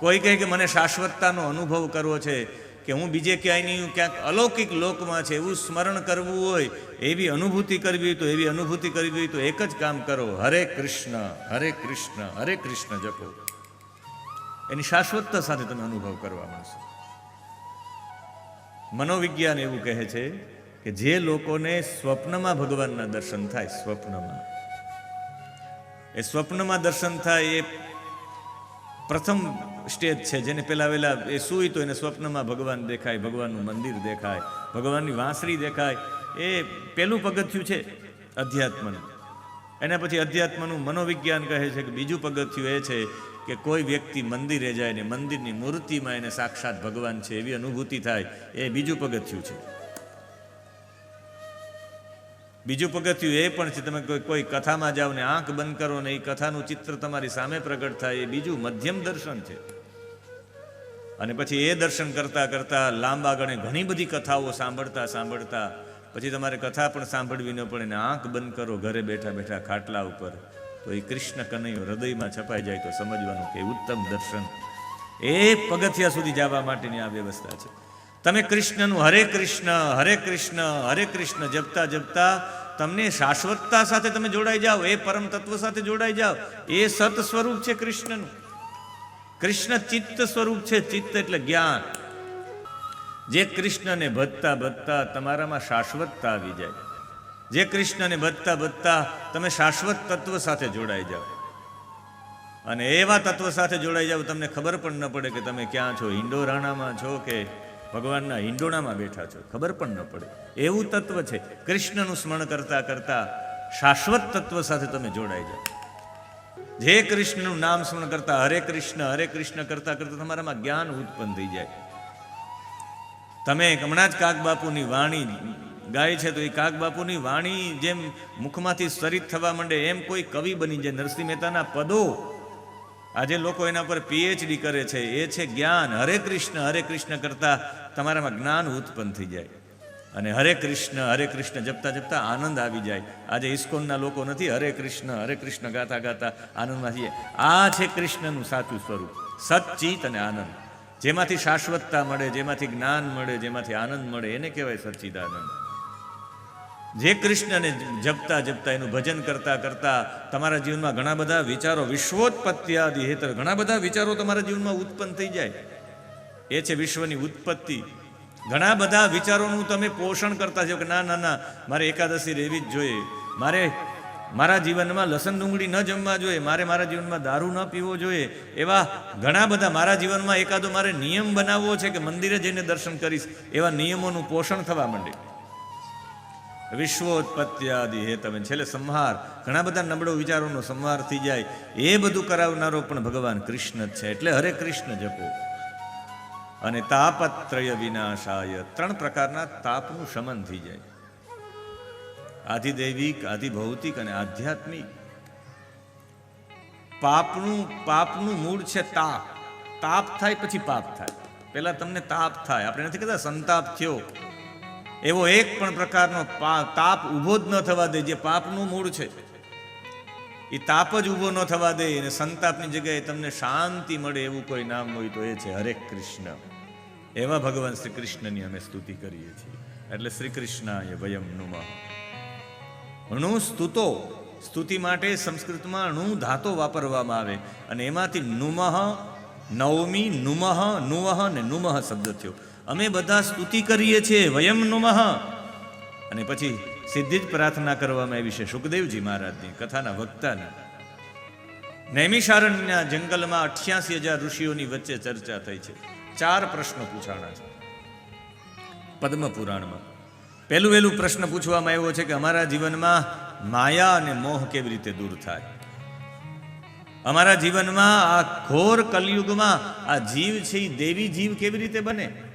કોઈ કહે કે મને શાશ્વતતાનો અનુભવ કરવો છે કે હું બીજે ક્યાંય નહીં ક્યાંક અલૌકિક લોકમાં છે, એવું સ્મરણ કરવું હોય, એવી અનુભૂતિ કરવી તો એવી અનુભૂતિ કરવી હોય તો એક જ કામ કરો, હરે કૃષ્ણ હરે કૃષ્ણ હરે કૃષ્ણ જપો. એની શાશ્વતતા સાથે તમે અનુભવ કરવા માંડશો. મનોવિજ્ઞાન એવું કહે છે કે જે લોકોને સ્વપ્નમાં ભગવાનના દર્શન થાય, સ્વપ્નમાં. એ સ્વપ્નમાં દર્શન થાય એ પ્રથમ સ્ટેજ છે, જેને પહેલાં વહેલા એ સૂઈ તો એને સ્વપ્નમાં ભગવાન દેખાય, ભગવાનનું મંદિર દેખાય, ભગવાનની વાંસળી દેખાય. એ પહેલું પગથિયું છે અધ્યાત્મનું. એના પછી અધ્યાત્મનું મનોવિજ્ઞાન કહે છે કે બીજું પગથિયું એ છે કે કોઈ વ્યક્તિ મંદિરે જાય ને મંદિરની મૂર્તિમાં એને સાક્ષાત ભગવાન છે એવી અનુભૂતિ થાય, એ બીજું પગથિયું છે. બીજું પગથિયું એ પણ છે, તમે કોઈ કોઈ કથામાં જાઓ ને આંખ બંધ કરો ને એ કથાનું ચિત્ર તમારી સામે પ્રગટ થાય, એ બીજું મધ્યમ દર્શન છે. અને પછી એ દર્શન કરતા કરતા લાંબા ગણે ઘણી બધી કથાઓ સાંભળતા સાંભળતા, પછી તમારે કથા પણ સાંભળવી ન પડે ને આંખ બંધ કરો, ઘરે બેઠા બેઠા ખાટલા ઉપર, તો એ કૃષ્ણ કનૈયો હૃદયમાં છપાઈ જાય તો સમજવાનું કે ઉત્તમ દર્શન. એ પગથિયા સુધી જવા માટેની આ વ્યવસ્થા છે. તમે કૃષ્ણનું હરે કૃષ્ણ હરે કૃષ્ણ હરે કૃષ્ણ જપતા જપતા તમને શાશ્વતતા સાથે તમે જોડાઈ જાઓ, એ પરમ તત્વ સાથે જોડાઈ જાઓ, એ સત સ્વરૂપ છે કૃષ્ણનું. કૃષ્ણ ચિત્ત સ્વરૂપ છે, ચિત્ત એટલે જ્ઞાન. જે કૃષ્ણને ભજતા ભજતા તમારામાં શાશ્વતતા આવી જાય. જે કૃષ્ણને ભજતા ભજતા તમે શાશ્વત તત્વ સાથે જોડાઈ જાઓ. અને એવા તત્વ સાથે જોડાઈ જાઓ, તમને ખબર પણ ન પડે કે તમે ક્યાં છો, હિંડોરાણામાં છો કે ભગવાનના હિંડોણામાં બેઠા છો, ખબર પણ ન પડે. એવું તત્વ છે. કૃષ્ણનું સ્મરણ કરતા કરતા શાશ્વત તત્વ સાથે તમે જોડાઈ જાઓ. જે કૃષ્ણનું નામ સ્મરણ કરતા હરે કૃષ્ણ હરે કૃષ્ણ કરતા કરતા તમારામાં જ્ઞાન ઉત્પન્ન થઈ જાય. તમે હમણાં જ કાક બાપુની વાણી ગાય છે, તો એ કાગબાપુની વાણી જેમ મુખમાંથી સરિત થવા માંડે, એમ કોઈ કવિ બની જાય. નરસિંહ મહેતાના પદો આજે લોકો એના પર પીએચડી કરે છે, એ છે જ્ઞાન. હરે કૃષ્ણ હરે કૃષ્ણ કરતા તમારામાં જ્ઞાન ઉત્પન્ન થઈ જાય. અને હરે કૃષ્ણ હરે કૃષ્ણ જપતા જપતા આનંદ આવી જાય. આજે ઇસ્કોનના લોકો નથી, હરે કૃષ્ણ હરે કૃષ્ણ ગાતા ગાતા આનંદમાં થઈએ આ છે કૃષ્ણનું સાચું સ્વરૂપ. સચ્ચિત અને આનંદ. જેમાંથી શાશ્વતતા મળે, જેમાંથી જ્ઞાન મળે, જેમાંથી આનંદ મળે, એને કહેવાય સચ્ચિદાનંદ જે કૃષ્ણને જપતા જપતા એનું ભજન કરતા કરતા તમારા જીવનમાં ઘણા બધા વિચારો, વિશ્વોત્પત્તિ હેતર, ઘણા બધા વિચારો તમારા જીવનમાં ઉત્પન્ન થઈ જાય. એ છે વિશ્વની ઉત્પત્તિ. ઘણા બધા વિચારોનું તમે પોષણ કરતા છો કે ના ના ના, મારે એકાદશી રહેવી જ જોઈએ. મારે મારા જીવનમાં લસણ ડુંગળી ન જમવા જોઈએ. મારે મારા જીવનમાં દારૂ ન પીવો જોઈએ. એવા ઘણા બધા મારા જીવનમાં એકાદો મારે નિયમ બનાવવો છે કે મંદિરે જઈને દર્શન કરીશ. એવા નિયમોનું પોષણ થવા માંડે. વિશ્વોત્પત્તિ આદિ હે તમે. છેલ્લે સંહાર. ઘણા બધા નબળો વિચારોનો સંહાર થઈ જાય. એ બધું કરાવનારો પણ ભગવાન કૃષ્ણ જ છે. એટલે હરે કૃષ્ણ જપો. અને તાપત્રય વિનાશાય. ત્રણ પ્રકારના તાપનું શમન થઈ જાય. આધિદૈવિક, આધિભૌતિક અને આધ્યાત્મિક. પાપનું પાપનું મૂળ છે તાપ. તાપ થાય પછી પાપ થાય. પહેલાં તમને તાપ થાય. આપણે નથી કહેતા સંતાપ થયો. એવો એક પણ પ્રકારનો તાપ ઊભો જ ન થવા દે, જે પાપનું મૂળ છે. એ તાપ જ ઊભો ન થવા દે અને સંતાપની જગ્યાએ તમને શાંતિ મળે એવું કોઈ નામ હોય તો એ છે હરે કૃષ્ણ. એવા ભગવાન શ્રી કૃષ્ણની અમે સ્તુતિ કરીએ છીએ. એટલે શ્રી કૃષ્ણ એ વયમ નુમઃ. અણુ સ્તુતો. સ્તુતિ માટે સંસ્કૃતમાં અણુ ધાતો વાપરવામાં આવે. અને એમાંથી નુમઃ, નવમી, નુમઃ નુવહ ને નુમઃ શબ્દ થયો. અમે બધા સ્તુતિ કરીએ છીએ, વયમ નુમઃ. અને પછી સીધી જ પ્રાર્થના કરવામાં આવી છે, સુખદેવજી મહારાજની કથાના વક્તાના. નૈમિષારણ્યના જંગલમાં અઠ્યાસી હજાર ઋષિઓની વચ્ચે ચર્ચા થઈ છે. ચાર પ્રશ્નો પૂછાણા છે. પદ્મ પુરાણમાં પહેલું વહેલું પ્રશ્ન પૂછવામાં આવ્યો છે કે અમારા જીવનમાં માયા અને મોહ કેવી રીતે દૂર થાય? અમારા જીવનમાં આ ઘોર કલયુગમાં આ જીવ છે એ દેવી જીવ કેવી રીતે બને?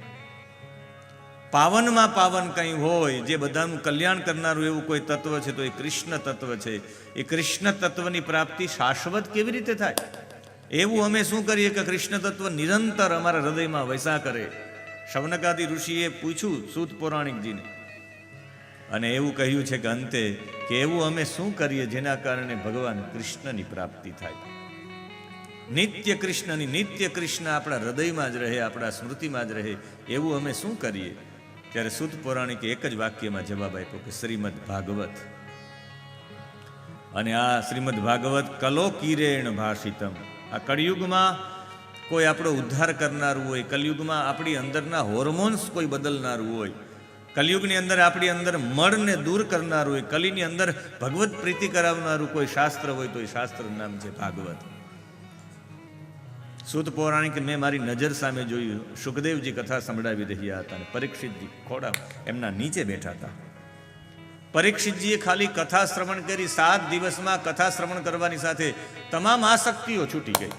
પાવનમાં પાવન કંઈ હોય, જે બધાનું કલ્યાણ કરનારું એવું કોઈ તત્વ છે, તો એ કૃષ્ણ તત્વ છે. એ કૃષ્ણ તત્વની પ્રાપ્તિ શાશ્વત કેવી રીતે થાય? એવું અમે શું કરીએ કે કૃષ્ણ તત્વ નિરંતર અમારા હૃદયમાં વૈસા કરે. શવનકાદી ઋષિએ પૂછ્યું સૂત પૌરાણિકજીને. અને એવું કહ્યું છે કે અંતે કે એવું અમે શું કરીએ જેના કારણે ભગવાન કૃષ્ણની પ્રાપ્તિ થાય? નિત્ય કૃષ્ણની, નિત્ય કૃષ્ણ આપણા હૃદયમાં જ રહે, આપણા સ્મૃતિમાં જ રહે, એવું અમે શું કરીએ? ત્યારે સુદ પૌરાણિકે એક જ વાક્યમાં જવાબ આપ્યો કે શ્રીમદ ભાગવત. અને આ શ્રીમદ ભાગવત કલો કિરેણ ભાષિતમ. આ કળિયુગમાં કોઈ આપણો ઉદ્ધાર કરનારું હોય, કલયુગમાં આપણી અંદરના હોર્મોન્સ કોઈ બદલનારું હોય, કલયુગની અંદર આપણી અંદર મળને દૂર કરનારું હોય, કલીની અંદર ભગવત પ્રીતિ કરાવનારું કોઈ શાસ્ત્ર હોય તો એ શાસ્ત્રનું નામ છે ભાગવત. સુત પૌરાણિક મેં મારી નજર સામે જોયું. સુખદેવજી કથા સંભળાવી રહ્યા હતા અને પરીક્ષિતજી ખોડા એમના નીચે બેઠા હતા. પરીક્ષિતજીએ ખાલી કથા શ્રવણ કરી સાત દિવસમાં કથા શ્રવણ કરવાની સાથે તમામ આસક્તિઓ છૂટી ગઈ.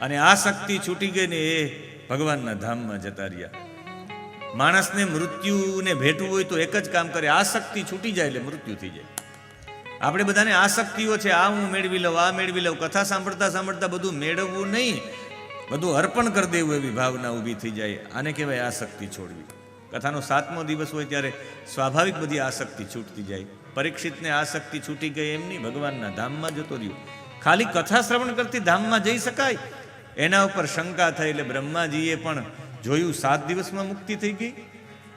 અને આ શક્તિ છૂટી ગઈ ને એ ભગવાનના ધામમાં જતા રહ્યા. માણસને મૃત્યુને ભેટવું હોય તો એક જ કામ કરે, આસક્તિ છૂટી જાય એટલે મૃત્યુ થઈ જાય. આપણે બધાને આસક્તિઓ છે. આ હું મેળવી લઉં, આ મેળવી લઉં. કથા સાંભળતા સાંભળતા બધું મેળવવું નહીં. બધું અર્પણ કરી દેવું એવી ભાવના ઊભી થઈ જાય. આને કહેવાય આસક્તિ છોડવી. કથાનો સાતમો દિવસ હોય ત્યારે સ્વાભાવિક બધી આસક્તિ છૂટતી જાય. પરીક્ષિતને આસક્તિ છૂટી ગઈ એમ નહીં. ભગવાનના ધામમાં જતો રહ્યો. ખાલી કથા શ્રવણ કરતી ધામમાં જઈ શકાય. એના ઉપર શંકા થઈ એટલે બ્રહ્માજીએ પણ જોયું સાત દિવસમાં મુક્તિ થઈ ગઈ.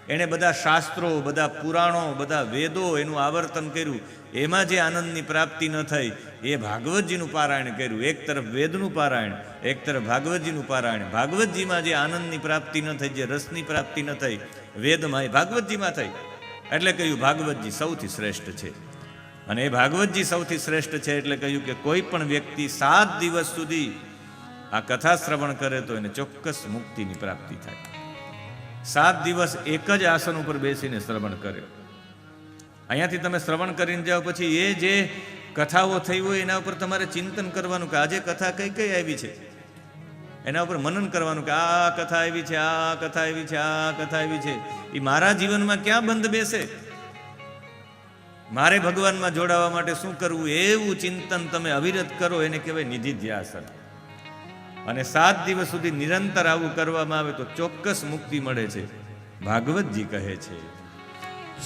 એણે બધા શાસ્ત્રો, બધા પુરાણો, બધા વેદો એનું આવર્તન કર્યું. એમાં જે આનંદની પ્રાપ્તિ ન થઈ, એ ભાગવતજીનું પારાયણ કર્યું. એક તરફ વેદનું પારાયણ, એક તરફ ભાગવતજીનું પારાયણ. ભાગવતજીમાં જે આનંદની પ્રાપ્તિ ન થઈ, જે રસની પ્રાપ્તિ ન થઈ, વેદમાં એ ભાગવતજીમાં થઈ. એટલે કહ્યું, ભાગવતજી સૌથી શ્રેષ્ઠ છે. અને એ ભાગવતજી સૌથી શ્રેષ્ઠ છે એટલે કહ્યું કે કોઈ પણ વ્યક્તિ સાત દિવસ સુધી આ કથા શ્રવણ કરે તો એને ચોક્કસ મુક્તિની પ્રાપ્તિ થાય. સાત દિવસ એક જ આસન ઉપર બેસીને શ્રવણ કર્યો અહીંયાથી તમે શ્રવણ કરીને જાઓ, પછી એ જે કથાઓ થઈ હોય એના ઉપર તમારે ચિંતન કરવાનું કે આજે કથા કઈ કઈ આવી છે? એના ઉપર મનન કરવાનું કે આ કથા આવી છે, આ કથા આવી છે, આ કથા આવી છે. એ મારા જીવનમાં ક્યાં બંધ બેસે? મારે ભગવાનમાં જોડાવા માટે શું કરવું? એવું ચિંતન તમે અવિરત કરો, એને કહેવાય નિધિ ધ્યાસન અને સાત દિવસ સુધી નિરંતર આવું કરવામાં આવે તો ચોક્કસ મુક્તિ મળે છે. ભાગવતજી કહે છે.